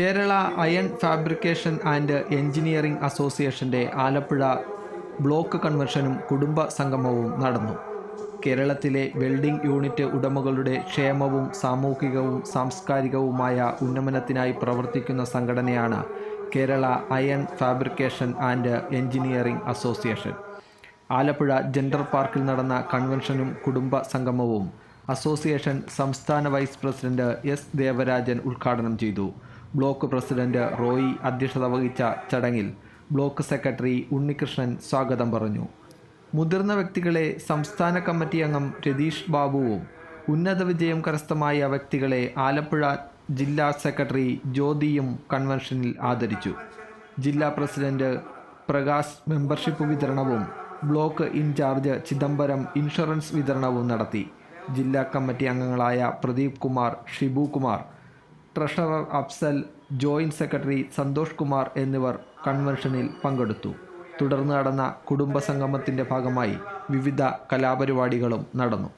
Kerala iron fabrication and engineering അസോസിയേഷന്റെ Alappuzha block കൺവെൻഷനും കുടുംബ സംഗമവും നടന്നു. കേരളത്തിലെ വെൽഡിംഗ് യൂണിറ്റ് ഉടമകളുടെ ക്ഷേമവും സാമൂഹികവും സാംസ്കാരികവുമായ ഉന്നമനത്തിനായി പ്രവർത്തിക്കുന്ന സംഘടനയാണ് Kerala iron fabrication and engineering association. Alappuzha gender പാർക്കിൽ നടന്ന കൺവെൻഷനും കുടുംബ സംഗമവും അസോസിയേഷൻ സംസ്ഥാന വൈസ് പ്രസിഡന്റ് എസ് ദേവരാജൻ ഉദ്ഘാടനം ചെയ്തു. ബ്ലോക്ക് പ്രസിഡന്റ് റോയി അധ്യക്ഷത വഹിച്ച ചടങ്ങിൽ ബ്ലോക്ക് സെക്രട്ടറി ഉണ്ണികൃഷ്ണൻ സ്വാഗതം പറഞ്ഞു. മുതിർന്ന വ്യക്തികളെ സംസ്ഥാന കമ്മിറ്റി അംഗം രതീഷ് ബാബുവും ഉന്നത വിജയം കരസ്ഥമായ വ്യക്തികളെ ആലപ്പുഴ ജില്ലാ സെക്രട്ടറി ജ്യോതിയും കൺവെൻഷനിൽ ആദരിച്ചു. ജില്ലാ പ്രസിഡന്റ് പ്രകാശ് മെമ്പർഷിപ്പ് വിതരണവും ബ്ലോക്ക് ഇൻചാർജ് ചിദംബരം ഇൻഷുറൻസ് വിതരണവും നടത്തി. ജില്ലാ കമ്മിറ്റി അംഗങ്ങളായ Pradeep Kumar Shibu Kumar treasurer Afsal joint secretary Santhosh Kumar എന്നിവർ കൺവെൻഷനിൽ പങ്കെടുത്തു. തുടർന്ന് നടന്ന കുടുംബസംഗമത്തിന്റെ ഭാഗമായി വിവിധ കലാപരിപാടികളും നടന്നു.